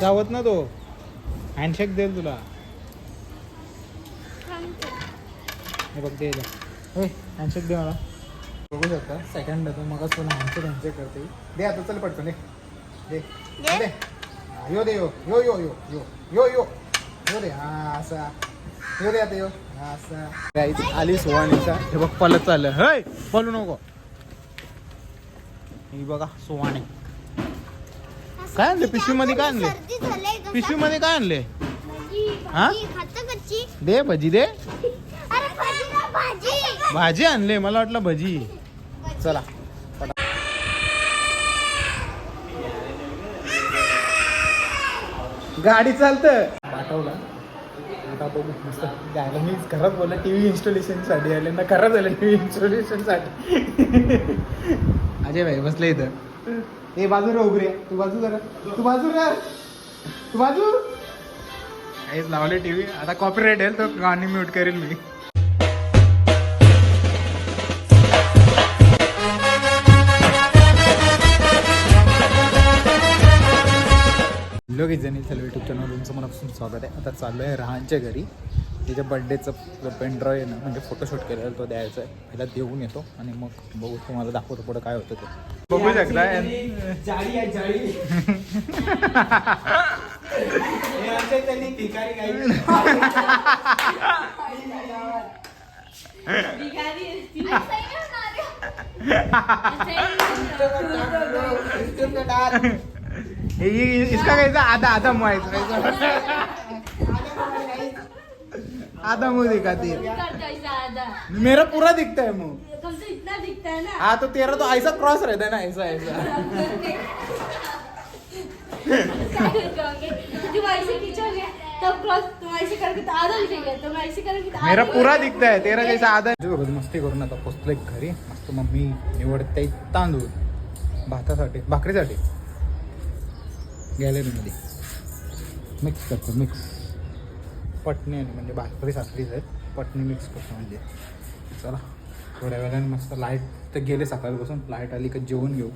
जावत ना तो. हँडशेक देईल तुला. हे बघ दे हे हँडशेक दे मला. बघू शकता सेकंड देतो मग तुला हँडशेक हँडशेक करते. दे आता चल पटकन दे. दे. दे. हा, यो दे यो. यो यो यो यो. यो यो. यो दे. हा असा. यो दे आता यो. हा असा. आली सुवाणीचा हे बघ पलत चाललं. हय पलू नको. ही बघा सुवाणी काय आणले? पिशवीमध्ये काय आणले? सर्दी झालंय का? पिशवीमध्ये काय आणले? भाजी, हा? दे भजी दे. अरे भाजी. आणले मला वाटलं भजी. चला. गाडी चालत. पाठवला. आता बघू मस्त. जायला मी घरात बोलला टी व्ही इन्स्टॉलेशनसाठी आले ना खरंच आले टी व्ही इन्स्टॉलेशनसाठी. अजय भाई बसले इथं. ए बाजू रे. उभरे तू बाजू जरा. तू बाजू रे. तू बाजू. काहीच लावले टी व्ही. आता कॉपीराईट येईल तो गाणी म्यूट करेल मी. लोक जणी सर्व युट्यूब चॅनल तुमचं मनापासून स्वागत आहे. आता चाललो आहे रहानच्या घरी. तिच्या बड्डेचं पेनड्रॉय आहे ना म्हणजे फोटोशूट केलेला तो द्यायचा आहे. पहिला देऊन येतो आणि मग बघू तुम्हाला दाखवतो पुढं काय होतं ते. बघू शकता. हे इसका कैसा आधा आधा है इसका आधा मुंह दिखाती. है मेरा पूरा दिखता है मुंह. कम से इतना दिखता है ना? हाँ तो तेरा तो ऐसा क्रॉस रहता है ना ऐसा ऐसा. तुम ऐसे खींचोगे तब क्रॉस तुम ऐसे करके तो आधा दिखेगा. तुम ऐसे करोगे तो मेरा पूरा दिखता है तेरा जैसा आधा. बघ मस्ती करून आता पोचलोय घरी. मस्त मम्मी निवडते तांदूळ. भातासाठी भाकरीसाठी. गॅलरीमध्ये मिक्स करतो मिक्स पटणी आणि म्हणजे भाकरी साखरीच आहेत. पटणी मिक्स करतो म्हणजे. चला थोड्या वेळाने मस्त लाइट तर गेले सकाळपासून. लाइट आली का जेवण घेऊ.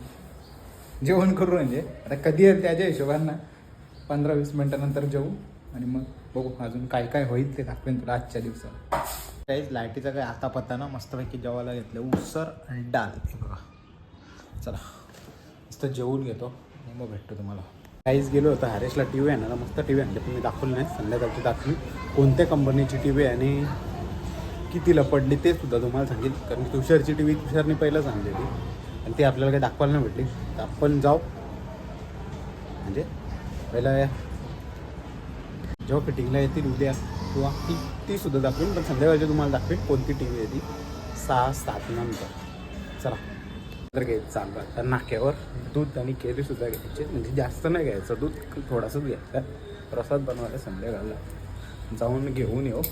जेवण करू म्हणजे. आता कधी आहे त्याच्या हिशोबानं. पंधरा वीस मिनटानंतर जेवू. आणि मग बघू अजून काय काय होईल ते दाखवेन तुला आजच्या दिवसात काहीच लाईटीचा काय आता पत्ता ना मस्तपैकी जेवायला घेतलं. उसर आणि डाळ. बघा. चला मस्त जेवून घेतो. आणि मग भेटतो तुम्हाला. काहीच गेलो होतं हॅरेशला टी व्ही आणायला मस्त टी व्ही आणले पण मी दाखवलं नाही संध्याकाळची दाखवली. कोणत्या कंपनीची टी व्ही आणि कितीला पडली ते सुद्धा तुम्हाला सांगेल. कारण तुषारची टी व्ही तुषारने पहिला सांगलेली आणि ती आपल्याला काही दाखवायला नाही भेटली. तर आपण जाऊ. म्हणजे पहिला जेव्हा फिटिंगला येतील उद्या किंवा ती ती सुद्धा दाखवेन पण संध्याकाळची तुम्हाला दाखवेन कोणती टी व्ही आहे ती. सहा सात नंतर. चला. तर घ्यायचं चाललं आता नाक्यावर दूध आणि केळी सुद्धा घ्यायचे. म्हणजे जास्त नाही घ्यायचं. दूध थोडंसंच घ्यायचं प्रसाद बनवायला संध्याकाळला. जाऊन घेऊन येऊ.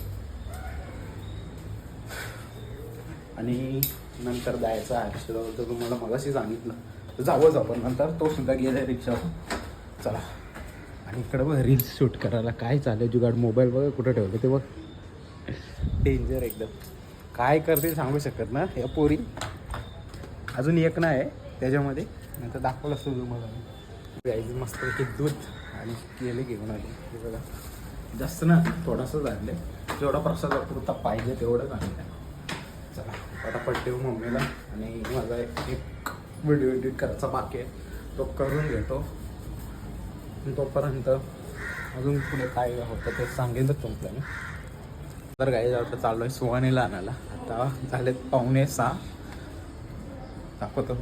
आणि नंतर जायचं हर्षदावर तर तुम्हाला मगाशी सांगितलं. तर जावंच आपण. नंतर तो सुद्धा गेला रिक्षावर. चला. आणि इकडं बघ रील्स शूट करायला काय चाललं जुगाड मोबाईल बघ कुठं ठेवलं ते बघ. डेंजर एकदम. काय करतील सांगू शकत ना? या पोरी. अजून एक नाही आहे त्याच्यामध्ये. नंतर दाखवलं असतो तुम्हाला गाईचं मस्तपैकी दूध आणि केले घेऊन आले. हे बघा. जास्त ना थोडंसंच आणले जेवढा प्रसाद पुरता पाहिजे तेवढंच आणलं चला पटापट देऊ मम्मीला आणि माझा एक एक व्हिडिओ एडिट करायचा बाकी आहे. तो करून घेतो. तोपर्यंत अजून पुढे काय होतं ते सांगेनच तुमचं मी. तर काही आता चाललो आहे सुहानीला आणायला. आता झालेत पाहुणे सहा. दाखवतो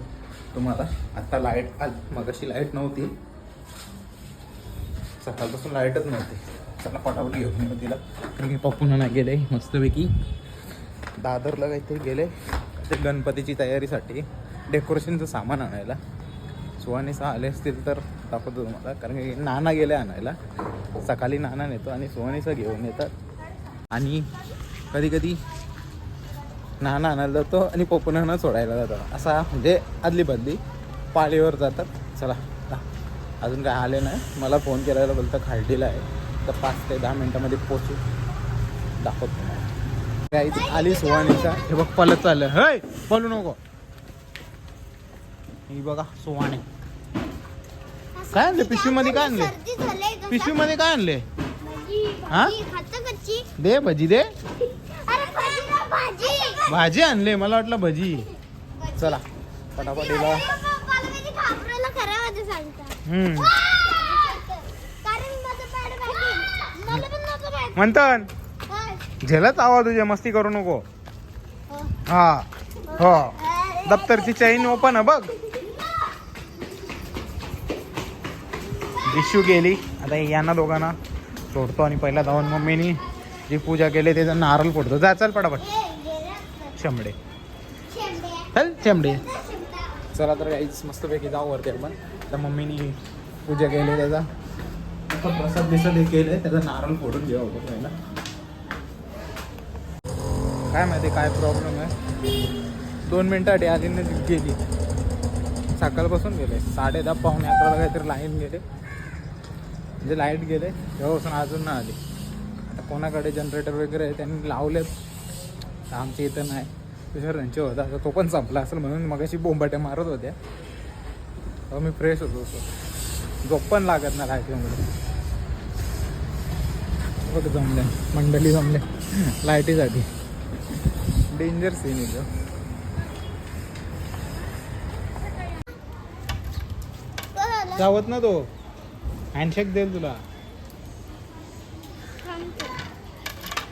तुम्हाला. आता लाइट आली. मगाशी लाइट नव्हती. सकाळपासून लाईटच नव्हती. चला पटापट घेऊन तिला कारण की पप्पून नाही गेले मस्तपैकी. दादरला काहीतरी गेले. काहीतरी गणपतीची तयारीसाठी डेकोरेशनचं सामान आणायला. सुहाणीसा आले असतील तर दाखवतो तुम्हाला. कारण की नाना गेले आणायला. सकाळी नाना नेतो आणि सुहाणीसा घेऊन येतात. आणि कधी कधी नाना आणायला जातो आणि पप्पूनाना सोडायला जातो. असा म्हणजे आदली बदली. पाळीवर जातात. चला. अजून काय आले नाही. मला फोन केलेला बोलतं खालटीला आहे. तर पाच ते दहा मिनटामध्ये पोचू दाखवतो काही आली सुवाणीचा हे बघ पलत चाललं हय पलू नको. ही बघा सुवाणे काय आणले? पिशवीमध्ये काय आणले? पिशवीमध्ये काय आणले? हा? दे भजी दे. अरे भाजी. आणले मला वाटलं भजी. चला फटाफट हम्म. म्हणत झेलच आवाज तुझ्या मस्ती करू नको. हा. हो दप्तरची चैन ओपन आहे बघ. दिशू गेली. आता यांना दोघांना सोडतो आणि पहिला जाऊन मम्मीनी. जी पूजा केली त्याचा नारळ फोडतो. जा चल पटापट. शेंबड्या. चल शेंबड्या. चला तर काहीच मस्तपैकी जाऊ वरती आपण. तर मम्मीनी पूजा केली त्याचा प्रसाद बिसाद हे केलंय त्याचा नारळ फोडून घ्यावं आपण पहिला. काय माहिती काय प्रॉब्लेम आहे? दोन मिनटासाठी आधी गेली. सकाळपासून गेले. साडे दहा पावणे अकराला काहीतरी लाईन गेले. म्हणजे लाइट गेले तेव्हापासून अजून ना आली. आता कोणाकडे जनरेटर वगैरे आहे त्यांनी लावलेत. आमच्या इथं नाही. तुझ्या त्यांचे होता. आता तो पण संपला असेल म्हणून मगाशी बोंबाट्या मारत होत्या. तेव्हा मी फ्रेश होतो होतो. झोप पण लागत ना लायटीमुळे बघ जमले मंडळी जमले लाईटीसाठी डेंजर सीन इथं जावत ना तो. हँडशेक देईल तुला.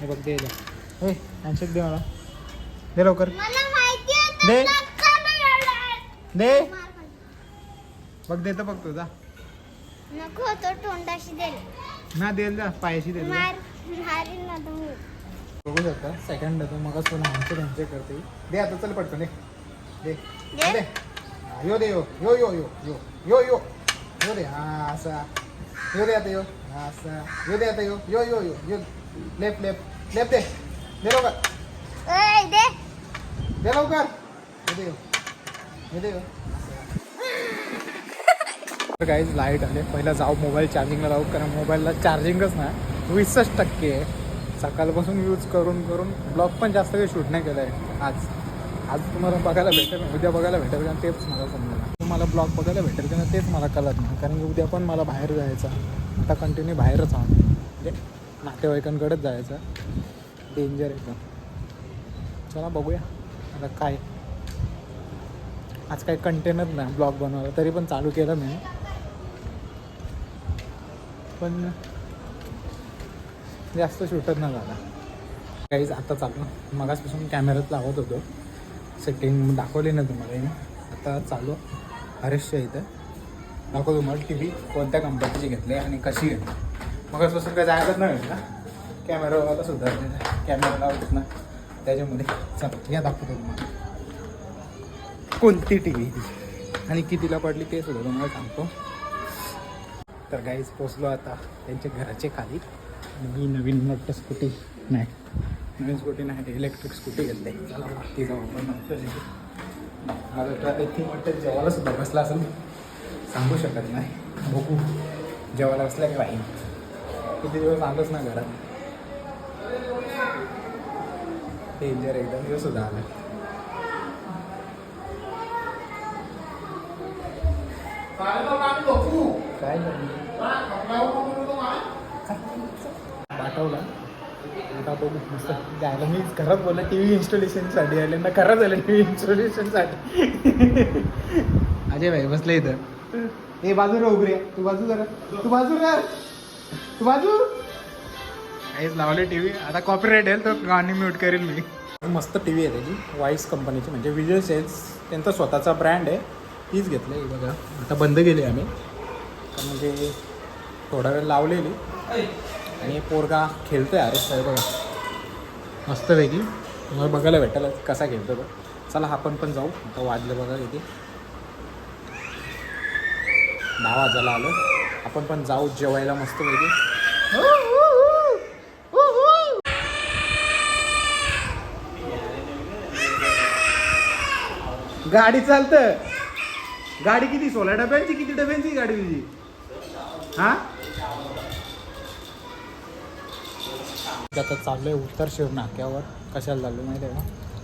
हे बघ दे हँडशेक दे मला. दे लवकर. दे. दे. बघ देतं बघ तुझा. नको तो तोंडाशी दे ना. देईल जा पायाशी दे बघू शकता सेकंड तो मग पण हँडशेक हँडशेक करते. दे आता चल पटकन दे. दे. यो दे यो. यो यो यो यो. यो यो. यो दे हा असा. यो दे आता यो. हा असा. यो दे आता यो. यो यो यो. यो. लेफ्ट लेफ्ट लेफ्ट दे. दे लवकर. ओय दे. दे लवकर. दे. यो दे. यो काहीच लाइट आले. पहिला जाऊ मोबाईल चार्जिंगला लावू कारण मोबाईलला चार्जिंगच नाही वीसच टक्के आहे. सकाळपासून यूज करून करून ब्लॉग पण जास्त काही शूट नाही केलं आहे आज. आज तुम्हाला बघायला भेटेल. उद्या बघायला भेटेल का? तेच मला समजलं. तुम्हाला ब्लॉग बघायला भेटेल का? नाही तेच मला कळत नाही. कारण की उद्या पण मला बाहेर जायचं. आता कंटिन्यू बाहेरच आहोत. म्हणजे नातेवाईकांकडेच जायचं. डेंजर एकदम चला बघूया. आता काय? आज काही कंटेनर नाही ब्लॉग बनवायला. तरी पण चालू केलं मी. पण जास्त शूटच ना झाला. काहीच आता चालू. मगासपासून कॅमेरात लावत होतो. सेटिंग दाखवली ना तुम्हाला मी. आता चालू. हरेशच्या इथं. दाखव तुम्हाला टी व्ही कोणत्या कंपनीची घेतली आणि कशी घेतली. मगासपासून काय जायचं नाही ना कॅमेरा कॅमेरावाला सुद्धा कॅमेरा लावत ना. त्याच्यामध्ये चला या दाखवतो तुम्हाला. कोणती टी व्ही आणि कितीला पडली ते सुद्धा तुम्हाला सांगतो. तर गाईज पोचलो आता त्यांच्या घराचे खाली. मी नवीन मोठं स्कूटी नाही. नवीन स्कूटी नाही इलेक्ट्रिक स्कूटी घेतली. चला ती जाऊ आपण मला इथे वाटतं जेवायला सुद्धा बसला असेल. सांगू शकत नाही. बघू. जेवायला बसला की राहील किती दिवस आलोच ना घरात. डेंजर एकदम दिवस सुद्धा आला. काय पाठवला. आता बघू मस्त. जायला मी घरात बोलला टी व्ही इन्स्टॉलेशनसाठी आले ना खरंच आलं टी व्ही इन्स्टॉलेशनसाठी. अजय भाई बसले इथं. ए बाजू रे. उभरे तू बाजू जरा. तू बाजू रे तू बाजू. हेच लावले टी व्ही. आता कॉपीराईट येईल तर गाणी म्यूट करेल मी. मस्त टी व्ही आहे त्याची वाईस कंपनीची म्हणजे विजय सेल्स त्यांचा स्वतःचा ब्रँड आहे. तीच घेतलं आहे बघा. आता बंद केली आम्ही. तर म्हणजे थोडा वेळ लावलेली. आणि पोरगा खेळतो आहे अरे साहेब बघा मस्तपैकी तुम्हाला बघायला भेटायला कसा खेळतो तो. चला आपण पण जाऊ. आता वाजलं बघा इथे दहा वाजायला आलं. आपण पण जाऊ जेवायला मस्तपैकी गाडी चालतं. गाडी किती? सोळा डब्यांची किती डब्यांची गाडी तुझी? हा? आता आहे उत्तर शिव नाक्यावर. कशाला चाललो माहिती आहे का?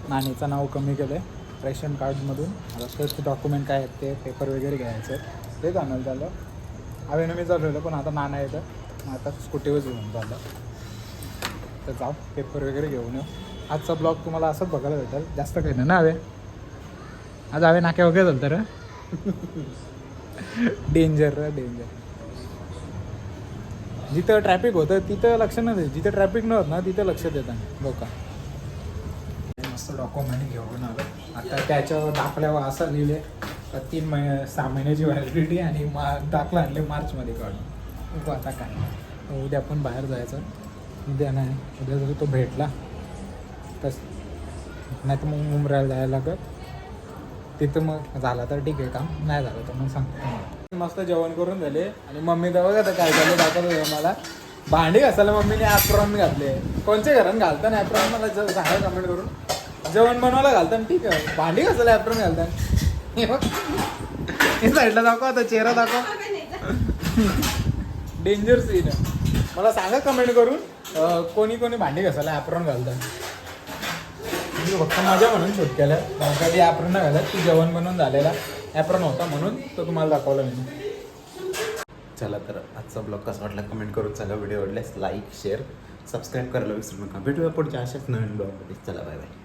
नाणीचं नाव कमी केलं आहे रेशन कार्डमधून. आता तेच डॉक्युमेंट काय आहेत ते पेपर वगैरे घ्यायचे. ते तेच झालं. चाललं आवेनं मी चाललेलं पण आता नाना येतं आता स्कूटीवर घेऊन चाललं तर जाऊ पेपर वगैरे घेऊन येऊ. आजचा ब्लॉग तुम्हाला असंच बघायला भेटेल. जास्त काही नाही ना हवे आज हवे नाके वगैरे झालं तर डेंजर डेंजर जिथं ट्रॅफिक होतं तिथं लक्ष न दे जिथं ट्रॅफिक नव्हतं ना तिथं लक्ष देतात हो लोक मस्त डॉक्युमेंट घेऊन आलं. आता त्याच्यावर दाखल्यावर असं लिहिले तर तीन महिने सहा महिन्याची व्हॅलिडिटी आणि मा दाखला आणले मार्चमध्ये काढून. बघू आता काय? उद्या पण बाहेर जायचं. उद्या नाही. उद्या जरी तो भेटला तस नाही तर मग मुंबऱ्याला जायला लागत तिथं मग झाला तर ठीक आहे काम नाही झालं तर मग सांगतो मस्त जेवण करून झाले. आणि मम्मी तर बघा आता काय झालं दाखवत होतं मला भांडी घासायला मम्मीने ॲप्रॉन घातले. कोणत्या घरात घालताना ॲप्रॉन मला ज- सांगा कमेंट करून. जेवण बनवायला घालताना ठीक आहे. भांडी घासायला ॲप्रॉन घालता. हे बघ. हे साईडला दाखव आता चेहरा दाखव. डेंजर सीन मला सांगा कमेंट करून कोणी कोणी भांडी घासायला ॲप्रॉन घालतात मी फक्त माझ्या म्हणून शूट केलं. कारण कधी ॲप्रन नाही घालत की जेवण बनवून झालेला ॲप्रन होता म्हणून तो तुम्हाला दाखवला मी. चला तर आजचा ब्लॉग कसा वाटला कमेंट करून सांगा. व्हिडिओ आवडल्यास लाईक शेअर सबस्क्राईब करायला विसरू नका. भेटूया पुढच्या अशाच नवीन ब्लॉगमध्ये चला बाय बाय